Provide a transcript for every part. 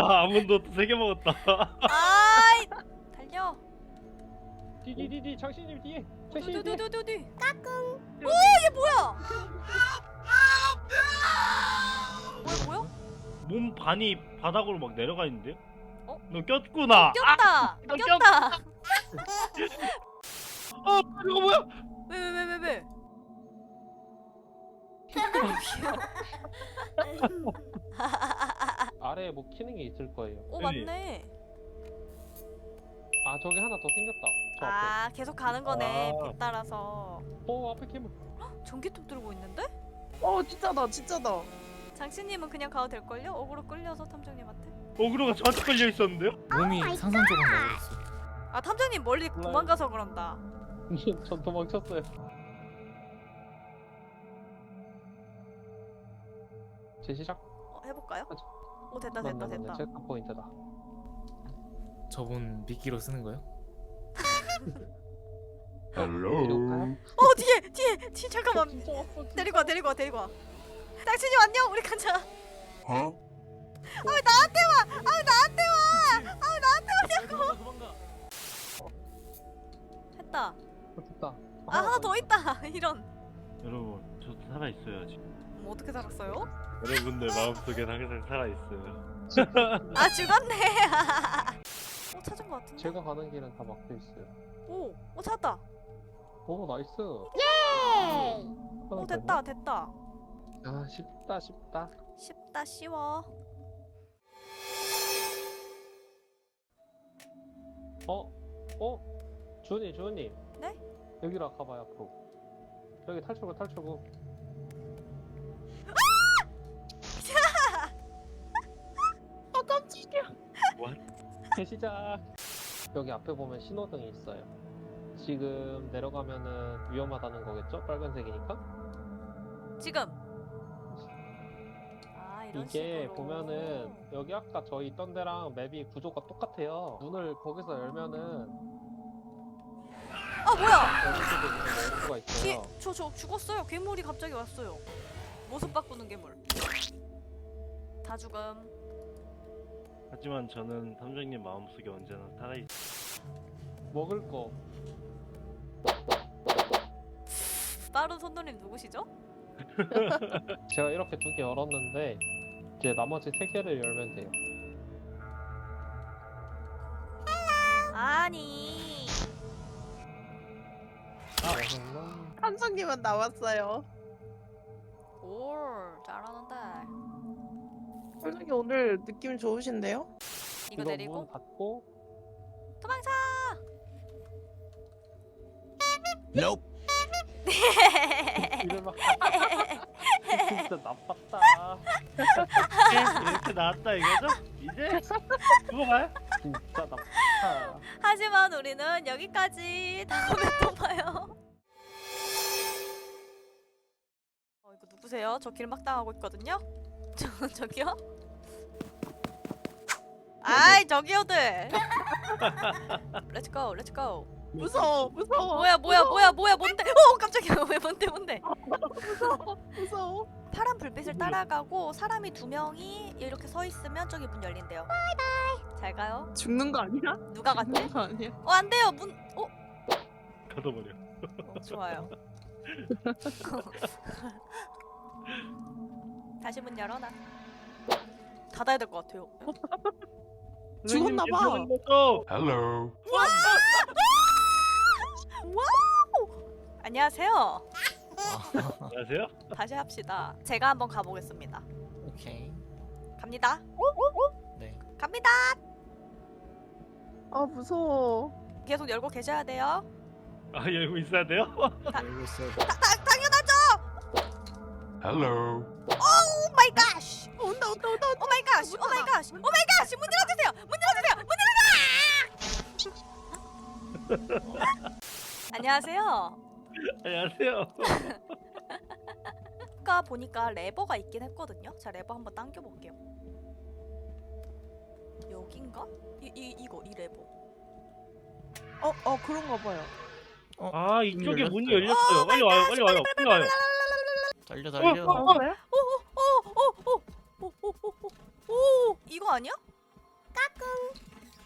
아싸 아몬드 세개 먹었다. 아이 달려. 디디디디 장신님 뒤에 장신님 뒤에 두두두두두. 까꿍. 오얘 뭐야? 뭐야 뭐야? 몸 반이 바닥으로 막 내려가 있는데? 어? 너 꼈구나. 꼈다. 아, 꼈다. 어 이거 뭐야? 왜 왜 왜 왜 왜? 아래에 뭐 키는 게 있을 거예요 오 여기. 맞네. 아 저기 하나 더 생겼다 저 앞에 아 계속 가는 거네 아. 빛 따라서. 오 앞에 캠을 전기톱 들고 있는데? 어 진짜다 진짜다 장씨님은 그냥 가도 될 걸요? 어그로 끌려서 탐정님한테. 어그로가 저한테 걸려 있었는데요? 몸이 상상적으로 나왔어. 아 탐정님 멀리 몰라요. 도망가서 그런다. 전 도망쳤어요 제 시작 어, 해볼까요? 오 됐다 됐다 맞네, 맞네. 됐다. 체크 포인트다 저분 미끼로 쓰는 거요? 이럴까요? 어 뒤에 뒤에 뒤에 잠깐만 진짜 왔어 진짜. 데리고 와 데리고 와 데리고 와. 장씨님 안녕 우리 가자. 어? 아 나한테 와. 아 나한테 와. 아 나한테 와냐고. 도망가. 했다. 어, 됐다 아 하나 더 있다. 이런. 여러분 저 살아 있어요 아직. 뭐 어떻게 살았어요? 여러분들 마음속엔 항상 살아 있어요. 아 죽었네. 어 찾은 거 같은데. 제가 가는 길은 다 막혀 있어요 오, 오 찾았다. 오 나이스 오 됐다 됐다. 아 쉽다 쉽다 쉽다 쉬워. 어? 어? 주은이 주은이 네? 여기로 가봐요 앞으로 여기 탈출구 탈출구 시작 여기 앞에 보면 신호등이 있어요 지금 내려가면은 위험하다는 거겠죠? 빨간색이니까 지금. 아 이런 이게 식으로. 보면은 여기 아까 저희 있던 데랑 맵이 구조가 똑같아요 문을 거기서 열면은 아 뭐야? 수가 뒤에 있어요 저저 죽었어요. 괴물이 갑자기 왔어요. 모습 바꾸는 괴물. 다 죽음. 하지만 저는 탐정님 마음속에 언제나 살아 있. 먹을 거 빠른 손놀림 누구시죠? 제가 이렇게 두 개 열었는데 이제 나머지 세 개를 열면 돼요 아니. 아, 한성님은 나왔어요 올 잘하는데. 한성님 오늘 느낌 좋으신데요? 이거 내리고 문 닫고 도망쳐. 이를 막 진짜 나빴다 이렇게 나왔다 이거죠? 이제 그거 봐요? 진짜 나빴다 하지만 우리는 여기까지 다음에 또 봐요. 어 이거 누구세요? 저 길 막 당하고 있거든요. 저 저기요? 아이 저기요들. 렛츠 고 렛츠 고. 무서워 무서워 뭐야 뭐야 뭐야 뭐야 뭔데? 어 깜짝이야 왜 뭔데 뭔데? 무서워 무서워 파란 불빛을 따라가고 사람이 두 명이 이렇게 서 있으면 저기 문 열린대요. 바이바이. 잘 가요. 죽는 거 아니야? 누가 갔지? 죽는 거 아니야? 어 안 돼요 문. 어? 걷어버려. 어 좋아요. 다시 문 열어놔. 닫아야 될 것 같아요. 죽었나 봐. 헬로. 안녕하세요. 안녕하세요. 다시 합시다. 제가 한번 가보겠습니다. 오케이. 갑니다. 네. 갑니다. 아 무서워 계속 열고 계셔야 돼요. 아 열고 있어야 돼요? 알고 있어요. 다, 당연하죠. 헬로. 오 마이 갓. 온다 온다 온다 오 마이 갓. 오 마이 갓. 오 마이 갓. 안녕하세요. 안녕하세요. 아까 보니까 레버가 있긴 했거든요. 자 레버 한번 당겨 볼게요. 여긴가? 이, 이 이거 이 레버. 어 어 그런가 봐요 아 이쪽에 열렸어요. 문이 열렸어요. 빨리 와요. 빨리 와요. 빨리 와요. 달려 어, 달려. 어, 어. 그래? 오오오오오오오 이거 아니야? 까꿍.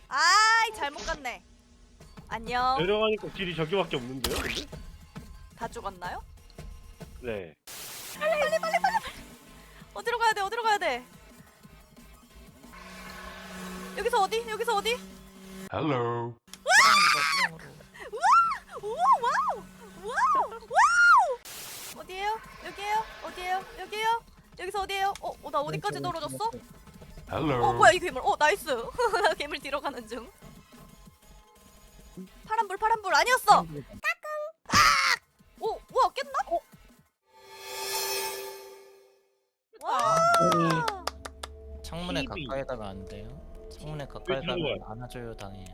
아이 잘못 갔네. 안녕. 내려가니까 길이 저기밖에 없는데요? 근데? 다 죽었나요? 네. 어디로 가야 돼? 어디로 가야 돼? 여기서 어디? 여기서 어디? 수렁으로 우와 와우 와우 와우 어디에요? 여기에요? 어디에요? 여기에요? 여기서 어디에요? 어, 어, 나 어디까지 떨어졌어? 어 뭐야 이 괴물? 어 나이스. 나 괴물 뒤로 가는 중. 파란불 파란불 아니었어. 오 우와 깼나? 와. 창문에 TV. 가까이 가면 안 돼요. 창문에 가까이 들어가요? 가면 안아줘요 당해요.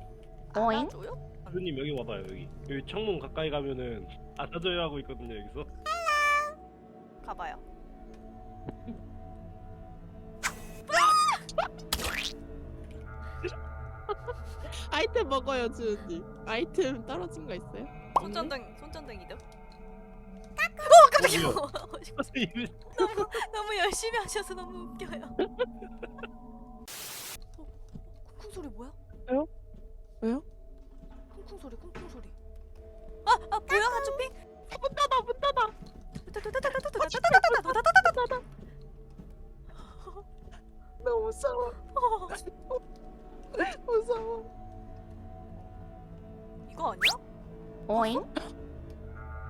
어잉? 안아줘요? 주님 여기 와봐요 여기. 여기 창문 가까이 가면은 안아줘야 하고 있거든요 여기서. 가봐요. 아이템 먹어요 주은님. 아이템 떨어진 거 있어요? 손전등 손전등 이름. 어 깜짝이야. 너무 너무 열심히 하셔서 너무 웃겨요. 어, 쿵쿵 소리 뭐야? 왜요? 왜요? 쿵쿵 소리 쿵쿵 소리. 아, 아 뭐야 한초핑? 문 닫아 문 닫아. 너무 무서워. 무서워. 어잉?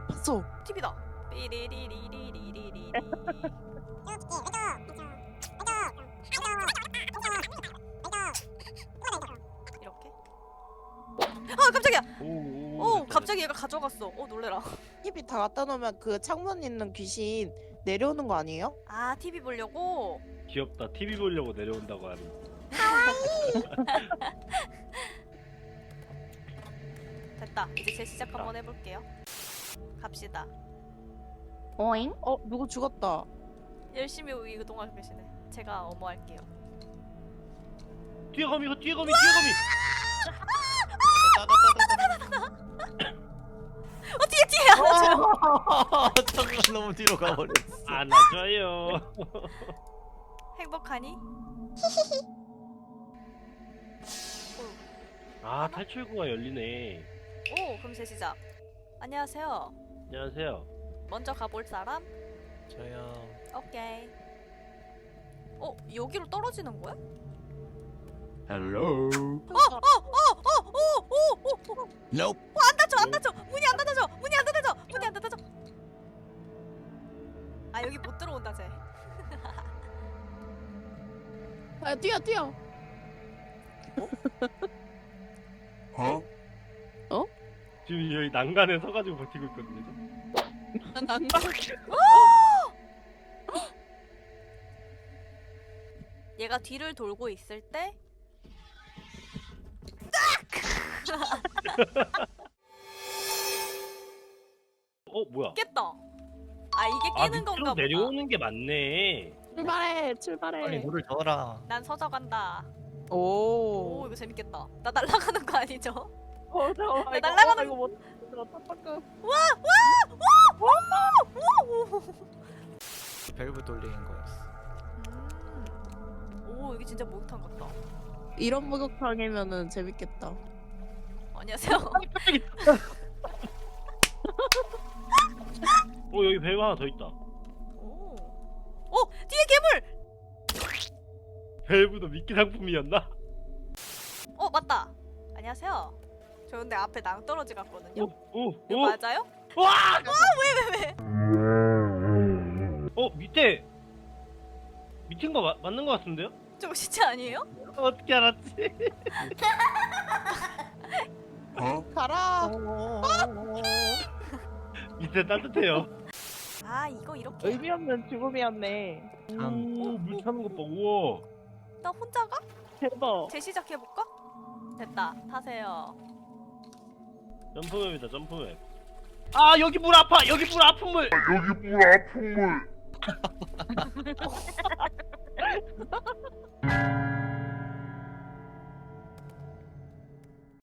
봤어. TV다. 삐리리리리리리리. 이렇게. 아 깜짝이야. 오 오 오 갑자기 얘가 가져갔어. 어 놀래라. TV 다 갖다 놓으면 그 창문 있는 귀신 내려오는 거 아니에요? 아 TV 보려고. 귀엽다. TV 보려고 내려온다고 하는. 됐다. 이제 재시작 한번 해볼게요. 갑시다. 어잉? 어 누구 죽었다. 열심히 이동하고 계시네. 제가 어머 할게요. 뒤에 거미 이거 뒤에 거미 뒤에 거미. 어 뒤에 뒤에 안아줘요. 창문 너무 뒤로 가버렸어. 안아줘요. 행복하니? 아 탈출구가 열리네. 오 그럼 재시작. 안녕하세요. 안녕하세요. 먼저 가볼 사람? 저요. 오케이. 어 여기로 떨어지는 거야? Hello. 어 어 어 어 어 어 어 Nope. 안 닫혀 안 닫혀 문이 안 닫혀져 문이 안 닫혀져 문이 안 닫혀져. 아 여기 못 들어온다 쟤. 아 뛰어 뛰어. 지금 여기 난간에 서가지고 버티고 있거든요. 난 얘가 뒤를 돌고 있을 때 어 뭐야? 깼다. 아 이게 아 깨는 밑으로 건가 보다. 내려오는 게 맞네. 출발해 출발해. 빨리 물을 넣어라. 난 서져간다. 오 오. 이거 재밌겠다. 나 날아가는 거 아니죠? 어, 잠깐만, 나 이거- 날아가는- 어, 이거 못 들었다 방금. 밸브 돌리는 거였어. 음. 오 이게 진짜 목욕탕 같다. 이런 목욕탕이면은 재밌겠다. 안녕하세요. 어 여기 밸브 하나 더 있다. 오. 어 뒤에 괴물. 밸브도 미끼 상품이었나? 어 맞다. 안녕하세요. 저 근데 앞에 낭떠러지 갔거든요. 오오 이거 오. 맞아요? 와! 왜왜 왜? 어 밑에 밑인 거 마, 맞는 거 같은데요? 저거 진짜 아니에요? 어떻게 알았지? 가라. 밑에 따뜻해요. 아 이거 이렇게. 의미 없는 죽음이었네. 오물 타는 것 봐. 우와. 나 혼자 가? 대박. 재시작해 볼까? 됐다. 타세요. 점프맵이다 점프맵. 아 여기 물 아파. 여기 물 아픈 물.